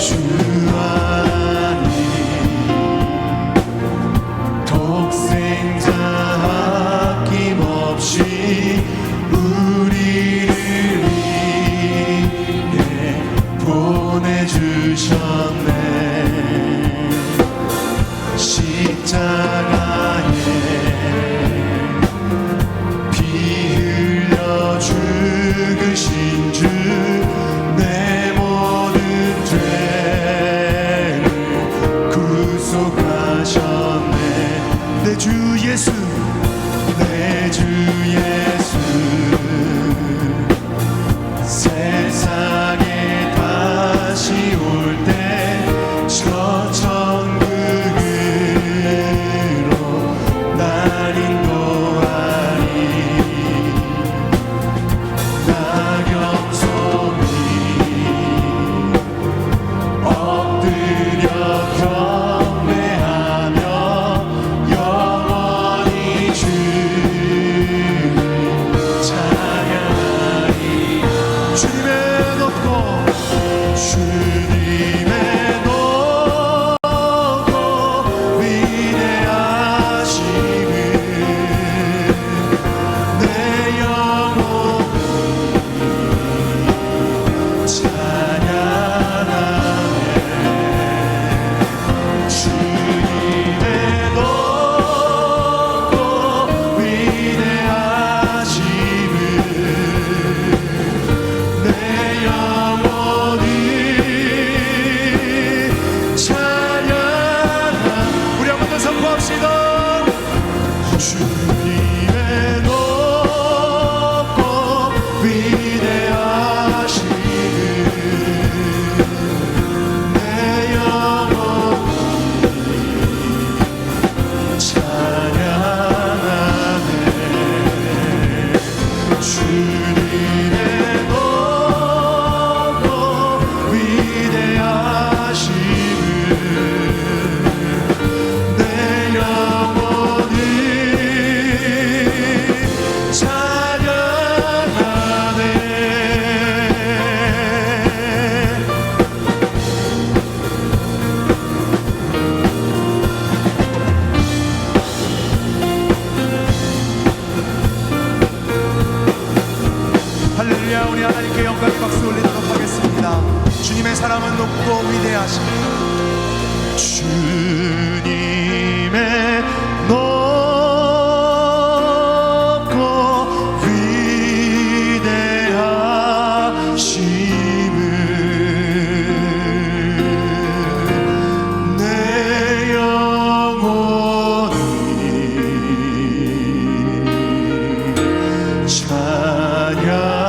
주하 Yeah.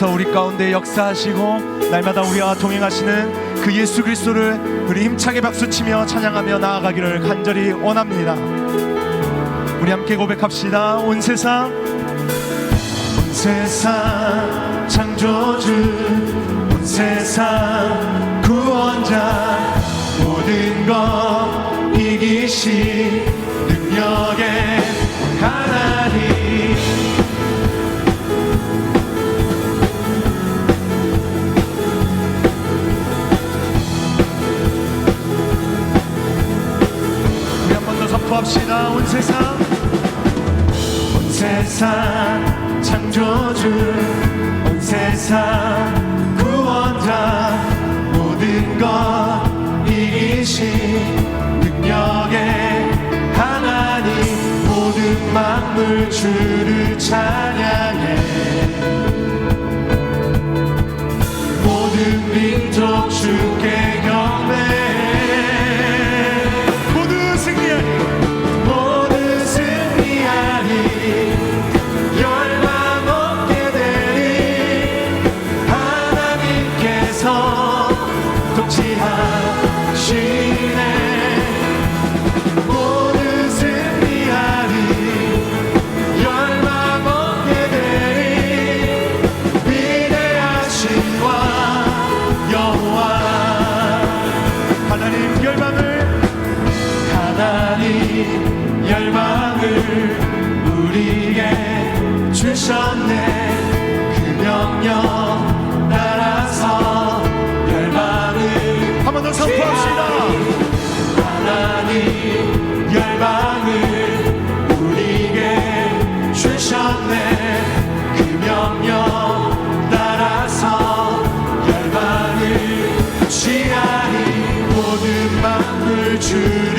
그래서 우리 가운데 역사하시고 날마다 우리와 동행하시는 그 예수 그리스도를 우리 힘차게 박수치며 찬양하며 나아가기를 간절히 원합니다. 우리 함께 고백합시다. 온 세상 온 세상 창조주 온 세상 구원자 모든 것 이기신 능력의 하나 선포합시다 온 세상. 온 세상 창조주. 온 세상 구원자. 모든 것 이기신 능력의 하나님. 모든 만물 주를 찬양해. 모든 민족 주께 경배 주셨네. 그 명령 따라서 열망을 한번 더 선포합시다. 하나님 열망을 우리에게 주셨네. 그 명령 따라서 열망을 취하리 모든 만물 주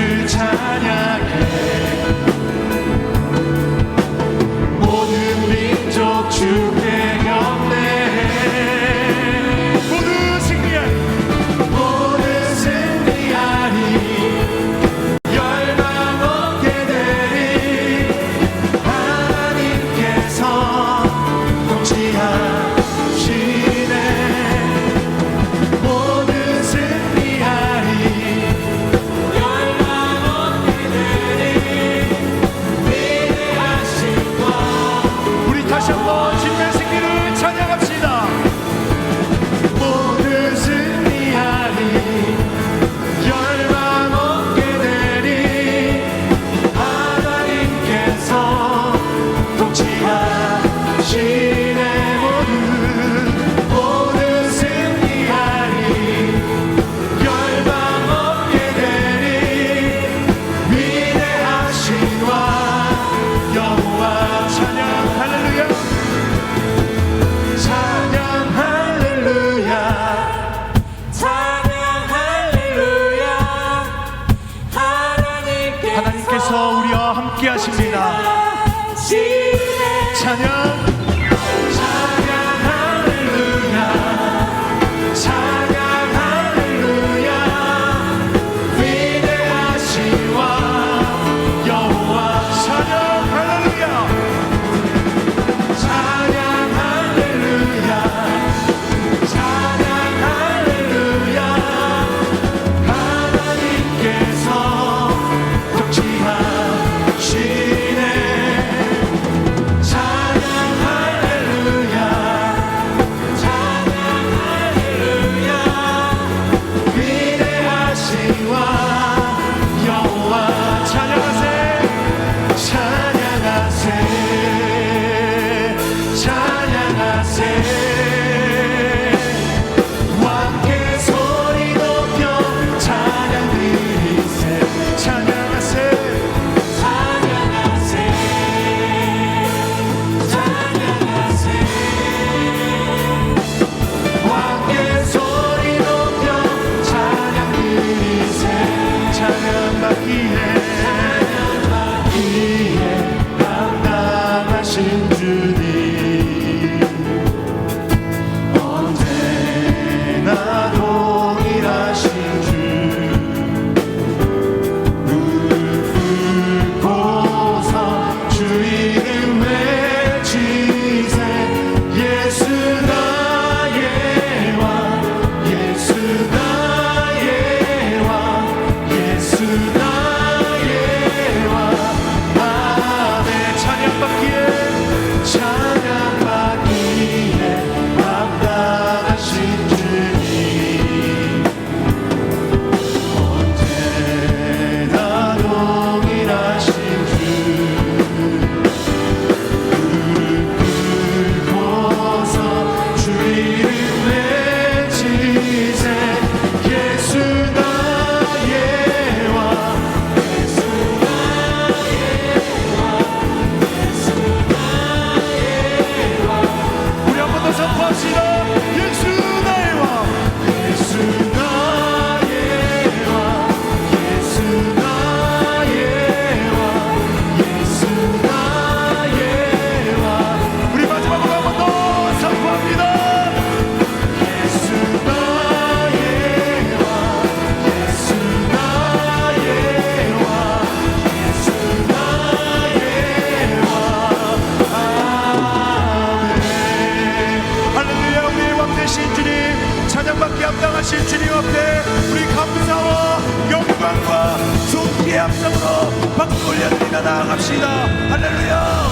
감당하실 주님 앞에 우리 감사와 영광과 존귀의 합성으로 박수 올려드리며 나아갑시다. 할렐루야.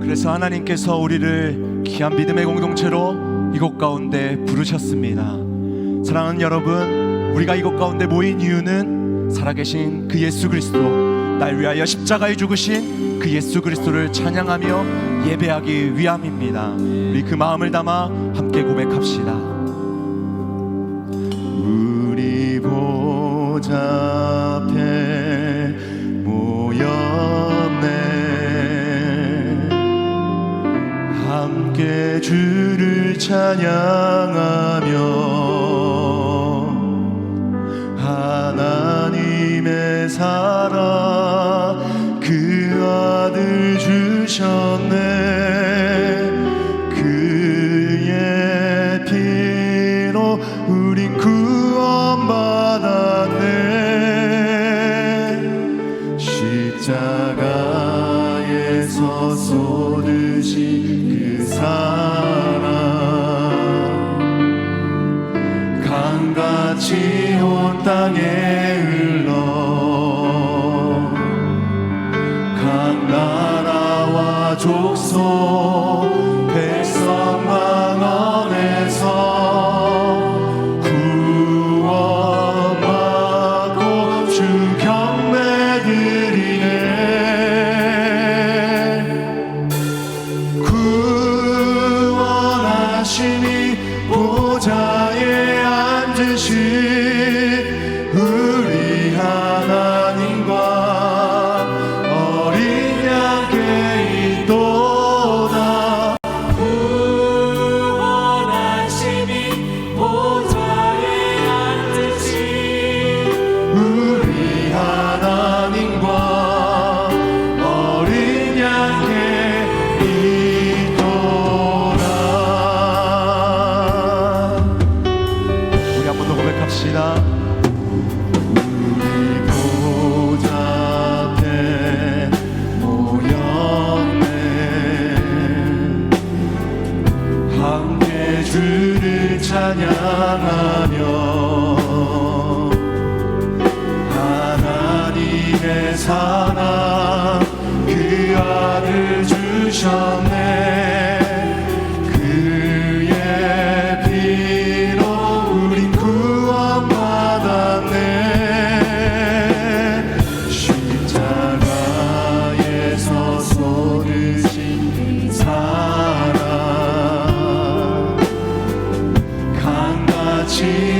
그래서 하나님께서 우리를 귀한 믿음의 공동체로 이곳 가운데 부르셨습니다. 사랑하는 여러분 우리가 이곳 가운데 모인 이유는 살아계신 그 예수 그리스도 날 위하여 십자가에 죽으신 그 예수 그리스도를 찬양하며 예배하기 위함입니다. 우리 그 마음을 담아 함께 고백합시다. 우리 보좌 앞에 모였네 함께 주를 찬양하며 하나님의 사 되셨네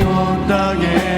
온 땅에